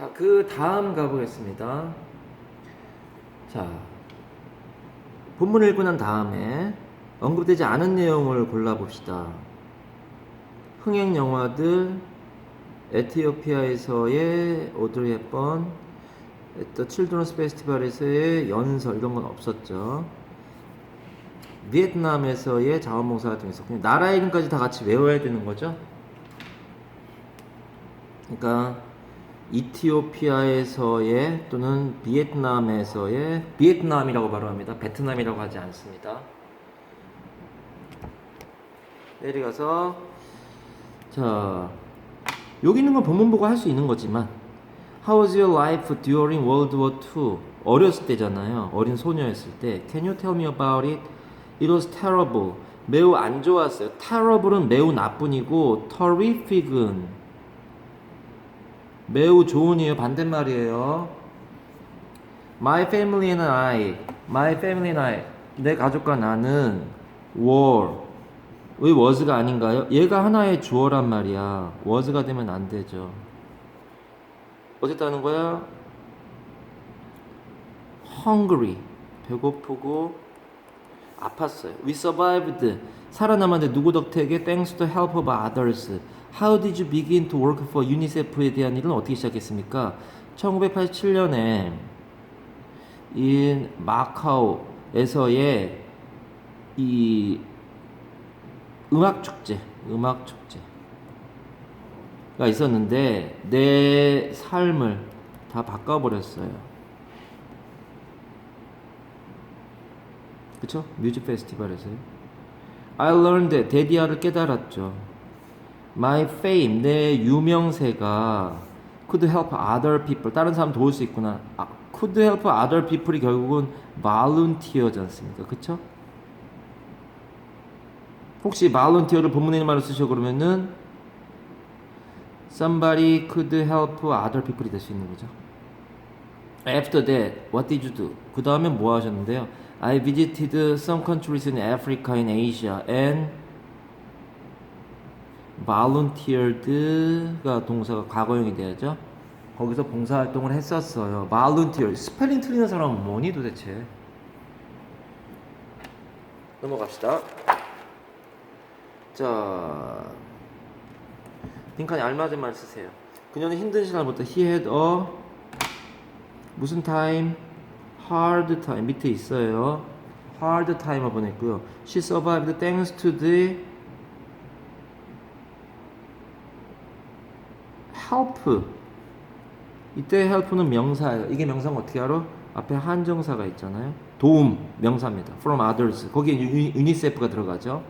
자, 그 다음 가보겠습니다. 자, 본문 읽고 난 다음에 언급되지 않은 내용을 골라봅시다. 흥행 영화들, 에티오피아에서의 오드리 헵번, 또 칠드런스 페스티벌에서의 연설 이런 건 없었죠. 비에트남에서의 자원봉사 활동이 있었군요. 나라 이름까지 다 같이 외워야 되는 거죠. 그러니까 이티오피아에서의 또는 비에트남에서의 비에트남이라고 발음합니다. 베트남이라고 하지 않습니다. 내려가서 자 여기 있는 건 본문 보고 할 수 있는 거지만 How was your life during World War II? 어렸을 때잖아요. 어린 소녀였을 때. Can you tell me about it? It was terrible. 매우 안 좋았어요. terrible은 매우 나쁜이고 terrific은 매우 좋은이에요. 반대말이에요. My family and I. My family and I. 내 가족과 나는 were. 왜 was가 아닌가요? 얘가 하나의 주어란 말이야. was가 되면 안 되죠. 어쨌다는 거야? hungry. 배고프고 아팠어요. We survived. 살아남았는데 누구 덕택에 thanks to help of others. How did you begin to work for UNICEF에 대한 일은 어떻게 시작했습니까? 1987년에 이 마카오에서의 이 음악 축제, 음악 축제가 있었는데 내 삶을 다 바꿔버렸어요. 그쵸? 뮤직 페스티벌에서요. I learned 데디아를 깨달았죠. My fame, 내 유명세가 could help other people. 다른 사람 도울 수 있구나. 아, could help other people이 결국은 volunteer지 않습니까? 그쵸? 혹시 volunteer를 본문에 말로 쓰셔 그러면은 somebody could help other people이 될 수 있는 거죠. After that, what did you do? 그 다음에 뭐 하셨는데요? I visited some countries in Africa and Asia and volunteered가 동사가 과거형이 돼야죠. 거기서 봉사활동을 했었어요. volunteer. 스펠링 틀리는 사람은 뭐니 도대체? 넘어갑시다. 자, 빈칸에 알맞은 말 쓰세요. 그녀는 힘든 시간부터 he had a 무슨 time? hard time 밑에 있어요. hard time을 보냈고요. She survived thanks to the help. 이때 help는 명사예요. 이게 명사는 어떻게 알아? 앞에 한정사가 있잖아요. 도움 명사입니다. From others. 거기에 유- 유니세프가 들어가죠.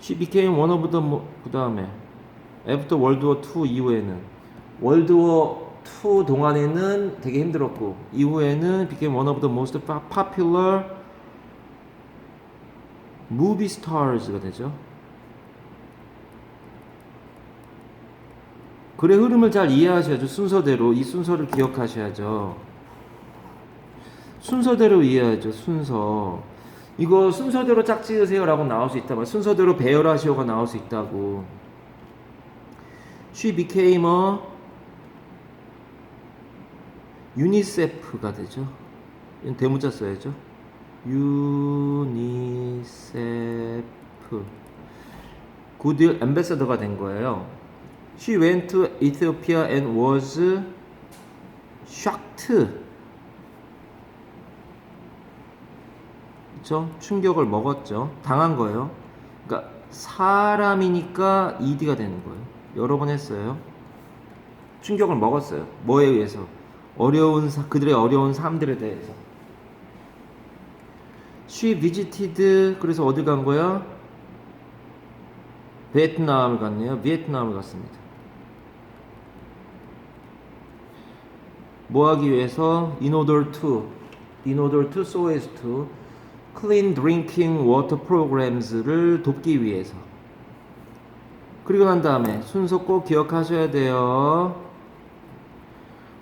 She became one of the 그 다음에 After World War II 이후에는 월드 워 2 동안에는 되게 힘들었고 이후에는 became one of the most popular movie stars가 되죠. 글의 흐름을 잘 이해하셔야죠. 순서대로 이 순서를 기억하셔야죠. 순서대로 이해하죠. 순서. 이거 순서대로 짝지으세요라고 나올 수 있다면 순서대로 배열하시오가 나올 수 있다고. She became a 유니세프가 되죠. 대문자 써야죠. 유니세프. 굿윌 엠베서더가 된 거예요. She went to Ethiopia and was shocked. 그쵸? 충격을 먹었죠. 당한 거예요. 그러니까 사람이니까 ED가 되는 거예요. 여러 번 했어요. 충격을 먹었어요. 뭐에 의해서? 어려운 사- 그들의 어려운 삶들에 대해서. She visited 그래서 어디 간 거야? 베트남을 갔네요. 베트남을 갔습니다. 뭐 하기 위해서? In order to, in to clean drinking water programs를 돕기 위해서. 그리고 난 다음에 순서 꼭 기억하셔야 돼요.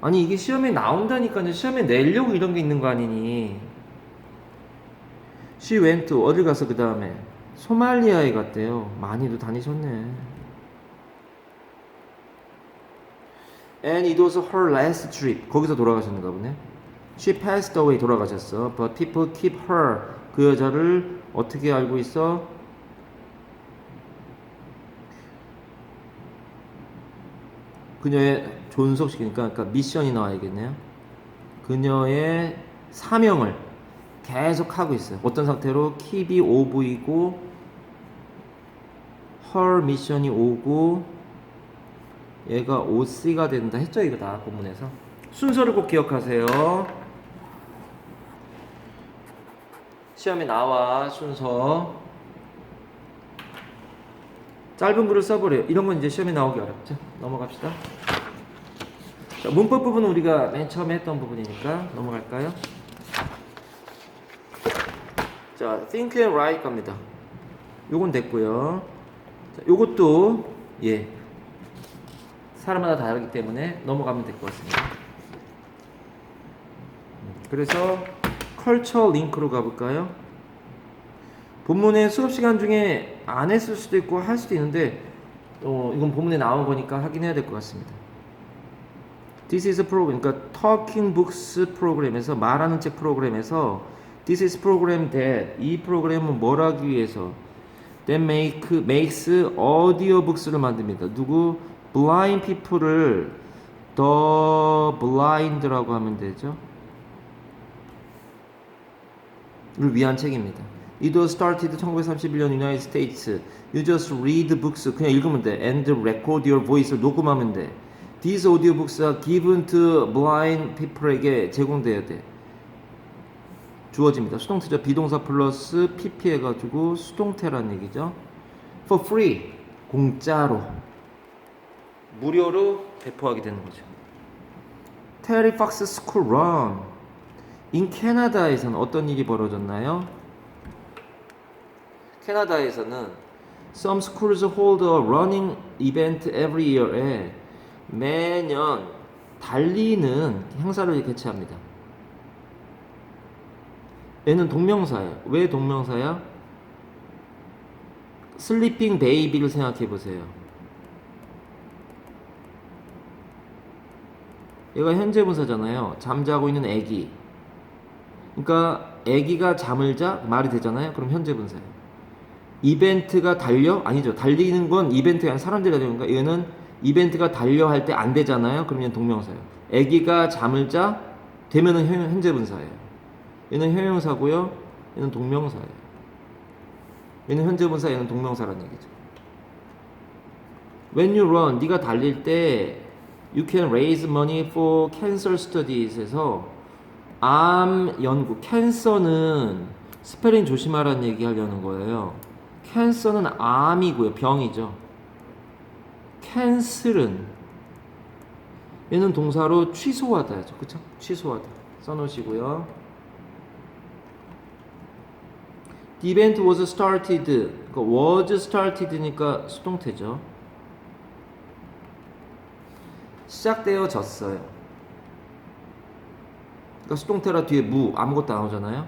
아니 이게 시험에 나온다니까요. 시험에 내려고 이런 게 있는 거 아니니? She went to 어딜 가서 그 다음에 소말리아에 갔대요. 많이도 다니셨네. And it was her last trip. 거기서 돌아가셨는가 보네. She passed away 돌아가셨어. But people keep her 그 여자를 어떻게 알고 있어? 그녀의 존속시키니까 그러니까 미션이 나와야겠네요. 그녀의 사명을 계속 하고 있어요. 어떤 상태로 킵이 오브이고 her 미션이 오고 얘가 OC가 된다 했죠 이거 다 본문에서 순서를 꼭 기억하세요. 시험에 나와 순서 짧은 글을 써버려요. 이런 건 이제 시험에 나오기 어렵죠. 넘어갑시다. 자, 문법 부분은 우리가 맨 처음에 했던 부분이니까 넘어갈까요? 자, think and write 갑니다. 요건 됐고요. 자, 요것도 예 사람마다 다르기 때문에 넘어가면 될 것 같습니다. 음, 그래서 컬처 링크로 가볼까요? 본문에 수업 시간 중에 안 했을 수도 있고 할 수도 있는데 어, 이건 본문에 나온 거니까 하긴 해야 될 것 같습니다. This is program, 그러니까 Talking Books 프로그램에서 말하는 책 프로그램에서 This is program that 이 프로그램은 뭘 하기 위해서 that make makes audiobooks를 만듭니다. 누구 blind people을 the blind라고 하면 되죠. 를 위한 책입니다. It was started 1931년 United States. You just read books. 그냥 읽으면 돼. And record your voice를 녹음하면 돼. These audiobooks are given to blind people에게 제공돼야 돼. 주어집니다. 수동태죠. 비동사 플러스 pp 해가지고 수동태란 얘기죠. For free. 공짜로. 무료로 배포하게 되는 거죠. 테리 팍스 스쿨 런. 인 캐나다에서는 어떤 일이 벌어졌나요? 캐나다에서는 some schools hold a running event every year에 매년 달리는 행사를 개최합니다. 얘는 동명사예요. 왜 동명사야? 슬리핑 베이비를 생각해 보세요. 얘가 현재 분사잖아요. 잠자고 있는 아기. 그러니까 아기가 잠을 자 말이 되잖아요. 그럼 현재 분사예요. 이벤트가 달려 아니죠. 달리는 건 이벤트가 아니라 사람들이 달리는 거니까 얘는 이벤트가 달려 할 때 안 되잖아요. 그러면 동명사예요. 아기가 잠을 자 되면은 현- 현재 분사예요. 얘는 형용사고요. 얘는 동명사예요. 얘는 현재 분사, 얘는 동명사라는 얘기죠. When you run, 네가 달릴 때 you can raise money for cancer studies에서 암 연구, 캔서는 스페링 조심하라는 얘기 하려는 거예요. 캔서는 암이고요, 병이죠. 캔슬은 얘는 동사로 취소하다죠, 그쵸? 취소하다. 써놓으시고요. The event was started. 그러니까 was started니까 수동태죠. 시작되어졌어요. 그러니까 수동태라 뒤에 무 아무것도 안 나오잖아요.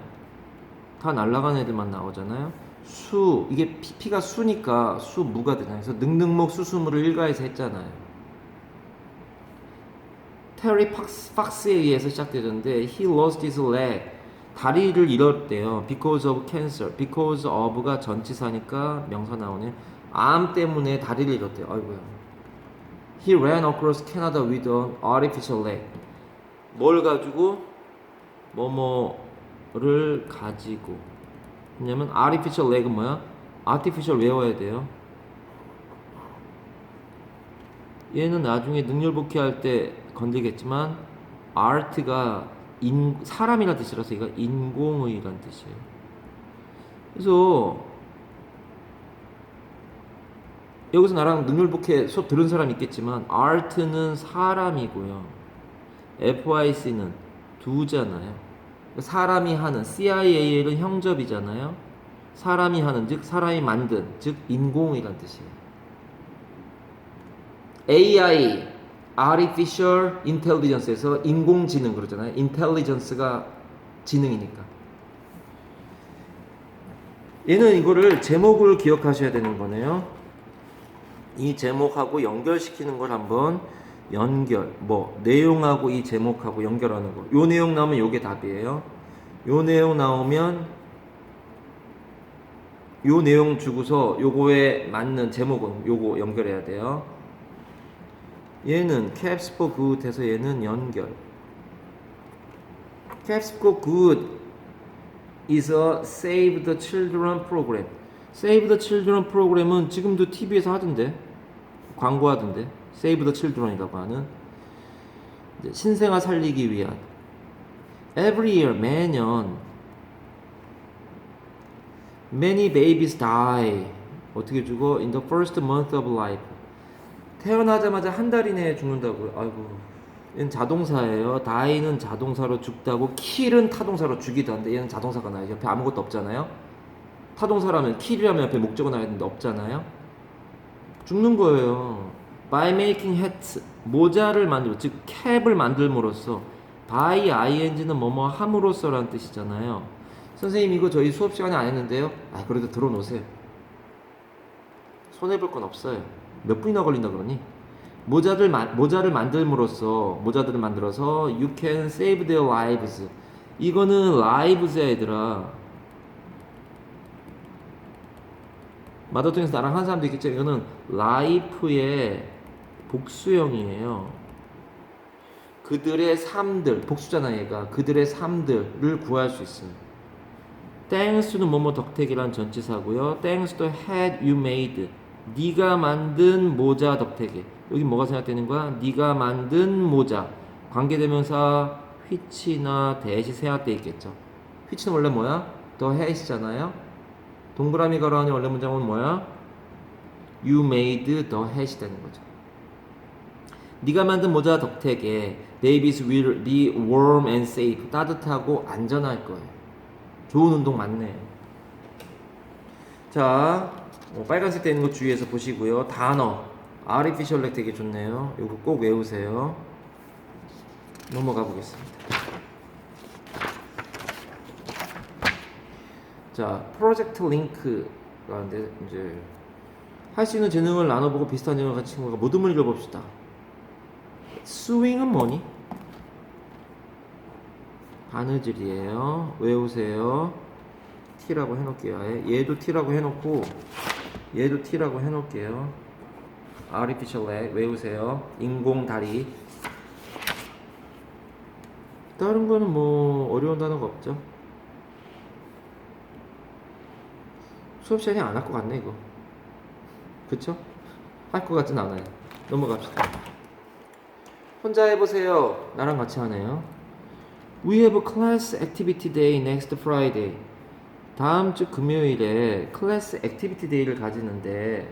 다 날아간 애들만 나오잖아요. 수 이게 PP가 수니까 수 무가 되잖아요. 그래서 능능목 수수무를 일가에서 했잖아요. 테리 팍스, 팍스에 의해서 시작되었는데 he lost his leg 다리를 잃었대요. because of cancer. because of가 전치사니까 명사 나오네. 암 때문에 다리를 잃었대요. 아이고야. He ran across Canada with an artificial leg. 뭘 가지고 뭐뭐를 가지고 왜냐면 artificial leg은 뭐야? artificial 외워야 돼요. 얘는 나중에 능률 복귀 할 때 건들겠지만 art가 인, 사람이란 뜻이라서 이거 인공의란 뜻이에요. 그래서 여기서 나랑 능률복해 수업 들은 사람 있겠지만 art는 사람이고요. FYC는 두잖아요. 사람이 하는 CIAL은 형접이잖아요. 사람이 하는 즉 사람이 만든 즉 인공이란 뜻이에요. AI artificial intelligence에서 인공지능 그러잖아요. intelligence가 지능이니까. 얘는 이거를 제목을 기억하셔야 되는 거네요. 이 제목하고 연결시키는 걸 한번 연결 뭐 내용하고 이 제목하고 연결하는 거. 요 내용 나오면 요게 답이에요. 요 내용 나오면 요 내용 주고서 요거에 맞는 제목은 요거 연결해야 돼요. 얘는 caps for good 해서 얘는 연결. caps for good is a save the children program. Save the children program은 지금도 TV에서 하던데. 광고하던데. save the children이라고 하는 신생아 살리기 위한. Every year 매년 many babies die. 어떻게 죽어? In the first month of life. 태어나자마자 한 달 이내에 죽는다고요 아이고 얘는 자동사예요. Die는 자동사로 죽다고 kill은 타동사로 죽이도 한데 얘는 자동사가 나요. 옆에 아무것도 없잖아요 타동사라면 kill이라면 옆에 목적어 나야 되는데 없잖아요? 죽는 거예요. By making hats 모자를 만들어 즉 캡을 만들므로써 by ing는 뭐뭐 함으로써라는 뜻이잖아요. 선생님 이거 저희 수업 시간에 안 했는데요? 아 그래도 들어놓으세요. 손해 볼 건 없어요. 몇 분이나 걸린다 그러니? 모자를 마, 모자를 만들므로써 모자들을 만들어서 you can save their lives. 이거는 lives야 얘들아 마더통에서 나랑 한 사람도 있겠죠 이거는 life의 복수형이에요. 그들의 삶들 복수잖아 얘가. 그들의 삶들을 구할 수 있어요 땡스는 뭐뭐 덕택이란 전치사고요. 땡스도 had you made. 네가 만든 모자 덕택에 여기 뭐가 생각되는 거야? 네가 만든 모자. 관계대명사 which나 대시 생각돼 있겠죠. which는 원래 뭐야? 더 hat이잖아요 동그라미 가로 안에 원래 문장은 뭐야 you made the hat이 되는 거죠 네가 만든 모자 덕택에 babies will be warm and safe 따뜻하고 안전할 거예요 좋은 운동 맞네. 자, 어, 빨간색 돼 있는 거 주의해서 보시고요. 단어, artificial leg 되게 좋네요. 이거 꼭 외우세요. 넘어가 보겠습니다. 자, 프로젝트 링크가 이제 할 수 있는 재능을 나눠보고 비슷한 재능을 가진 친구가 걸 읽어봅시다. 스윙은 뭐니? 바느질이에요. 외우세요. T라고 해놓을게요. 아예. 얘도 T라고 해놓고 얘도 T라고 해놓을게요. artificial leg 외우세요. 인공 다리. 다른 거는 뭐 어려운 단어가 없죠. 수업 시간에 안할 것 같네 이거. 그쵸? 할 것 같진 않아요. 넘어갑시다. 혼자 해보세요. 나랑 같이 하네요. We have a class activity day next Friday. 다음 주 금요일에 클래스 액티비티 데이를 가지는데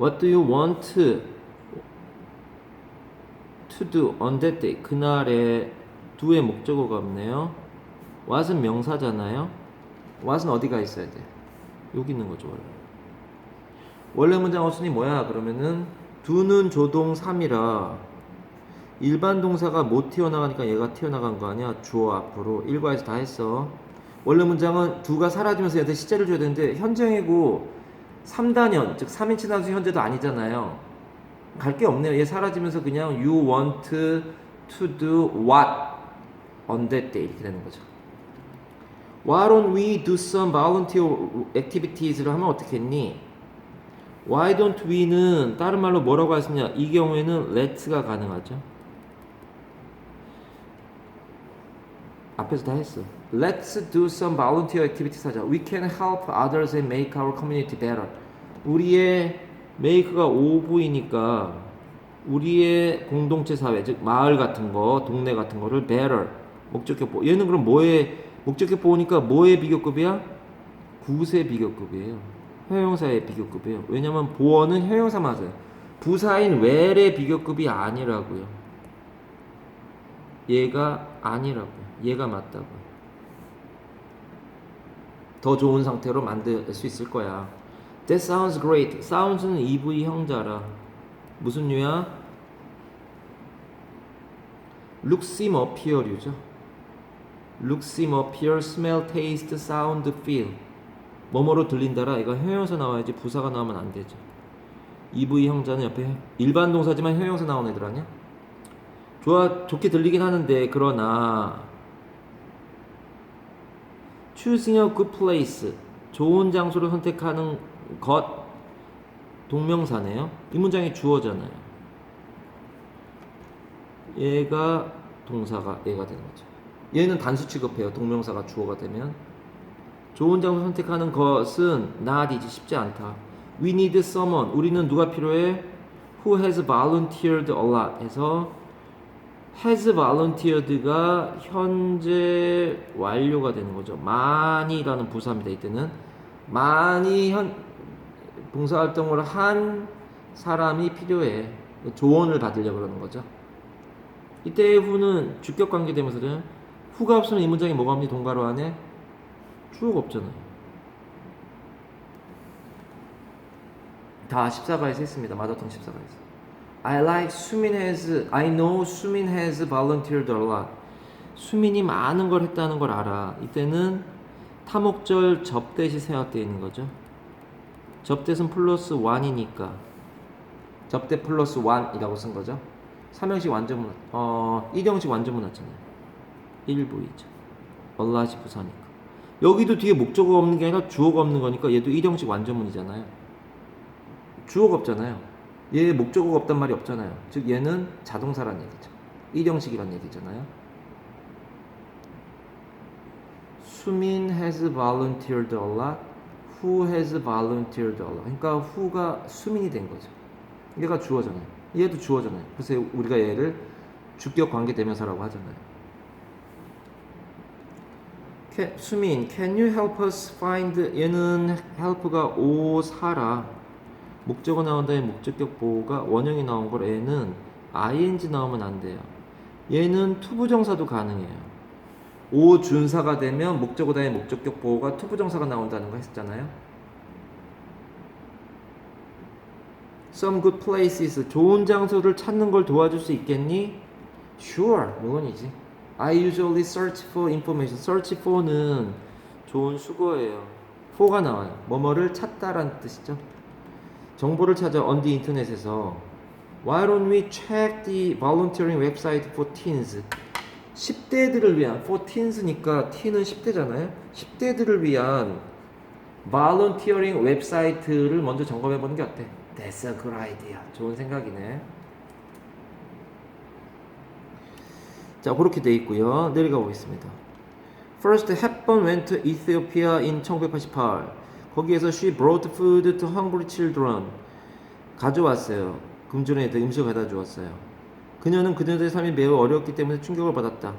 What do you want to do on that day? 그날에 do의 목적어가 없네요. what은 명사잖아요. What은 어디가 있어야 돼? 여기 있는 거죠 원래. 원래 문장 어순이 뭐야? 그러면은 do는 조동 3이라 일반 동사가 못 튀어나가니까 얘가 튀어나간 거 아니야? 주어 앞으로 일과에서 다 했어. 원래 문장은 두가 사라지면서 얘한테 시제를 줘야 되는데 현재이고 3단연 즉 3인칭 단수 현재도 아니잖아요. 갈 게 없네요. 얘 사라지면서 그냥 you want to do what on that day 이렇게 되는 거죠. Why don't we do some volunteer activities를 하면 어떻게 했니? Why don't we는 다른 말로 뭐라고 있냐? 이 경우에는 let's가 가능하죠. 앞에서 다 했어. Let's do some volunteer activities 하자. We can help others and make our community better. 우리의 make가 오부이니까 우리의 공동체 사회, 즉 마을 같은 거, 동네 같은 거를 better 목적격 보. 얘는 그럼 뭐의 목적격 보니까 뭐의 비교급이야? 구세 비교급이에요. 형용사의 비교급이에요. 왜냐면 보어는 형용사 맞아요. 부사인 where의 비교급이 아니라고요. 얘가 아니라고요. 얘가 맞다고요. 더 좋은 상태로 만들 수 있을 거야. That sounds great. sounds는 EV 형자라. 무슨 류야? look, seem, appear 류죠. Look, seem, appear, smell, taste, sound, feel. 뭐뭐로 들린다라. 이거 형용사 나와야지 부사가 나오면 안 되죠. EV 형자는 옆에 일반 동사지만 형용사 나온 애들 아니야? 좋아 좋게 들리긴 하는데 그러나 choosing a good place 좋은 장소를 선택하는 것 동명사네요. 이 문장이 주어잖아요. 얘가 동사가 얘가 되는 거죠. 얘는 단수 취급해요. 동명사가 주어가 되면 좋은 장소 선택하는 것은 not이지 쉽지 않다. We need someone. 우리는 누가 필요해? Who has volunteered a lot. 해서 has volunteered가 현재 완료가 되는 거죠. 많이라는 부사입니다. 이때는 많이 현 봉사 활동을 한 사람이 필요해. 조언을 받으려고 그러는 거죠. 이때의 후는 주격 관계 되면서는 후가 없으면 이 문장이 뭐가 없니 동가로 안에 주어가 없잖아요. 다 14가에서 했습니다. 마더통 14가에서. I like 수민 has I know 수민 has volunteered a lot. 수민이 많은 걸 했다는 걸 알아. 이때는 타목절 접대시 생각되어 있는 거죠. 접대는 플러스 1이니까 접대 플러스 1이라고 쓴 거죠. 3형식 완전문 어 1형식 완전문 났잖아요. 1부이죠. 얼라지 부사니까. 여기도 뒤에 목적어가 없는 게 아니라 주어가 없는 거니까 얘도 1형식 완전문이잖아요. 주어가 없잖아요. 얘 목적어가 없단 말이 없잖아요. 즉 얘는 자동사란 얘기죠. 1형식이란 얘기잖아요. 수민 has volunteered a lot. Who has volunteered a lot. 그러니까 who가 수민이 된 거죠. 얘가 주어잖아요. 얘도 주어잖아요. 그래서 우리가 얘를 주격 관계 대명사라고 하잖아요. Can, 수민, can you help us find? 얘는 help가 오사라. 목적어 나온 다음에 목적격 보호가 원형이 나온 걸 얘는 ing 나오면 안 돼요. 얘는 투부정사도 가능해요. 오준사가 되면 목적어 다음에 목적격 보호가 투부정사가 나온다는 거 했잖아요. Some good places 좋은 장소를 찾는 걸 도와줄 수 있겠니? Sure, 물론이지. I usually search for information. Search for는 좋은 수거예요. for가 나와요. 뭐뭐를 찾다라는 뜻이죠. 정보를 찾아 on the 인터넷에서 Why don't we check the volunteering website for teens? 10대들을 위한 for teens니까 teen은 10대잖아요. 10대들을 위한 volunteering 웹사이트를 먼저 점검해 보는 게 어때? That's a good idea. 좋은 생각이네. 자, 그렇게 돼 있고요. 내려가 보겠습니다. First, Hepburn went to Ethiopia in 1988. 거기에서 she brought food to hungry children. 가져왔어요. 금전에 음식을 갖다 주었어요. 그녀는 그녀들의 삶이 매우 어려웠기 때문에 충격을 받았다.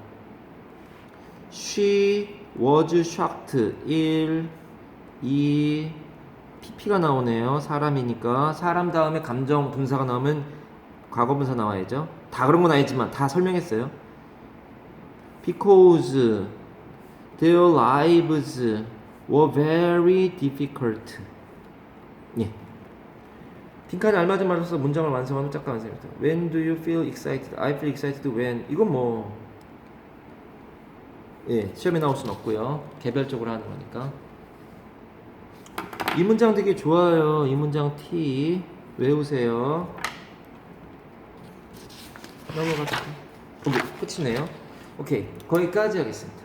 She was shocked. 1, 2, PP가 나오네요. 사람이니까. 사람 다음에 감정 분사가 나오면 과거 분사 나와야죠. 다 그런 건 아니지만 다 설명했어요. Because their lives were very difficult. 예. 빈칸에 알맞은 말로서 문장을 완성하는 짝가 완성입니다. When do you feel excited? I feel excited when. 이건 뭐 예, 시험에 나올 순 없고요. 개별적으로 하는 거니까. 이 문장 되게 좋아요. 이 문장 T 외우세요. 넘어가서 어, 뭐, 끝이네요. 오케이 거기까지 하겠습니다.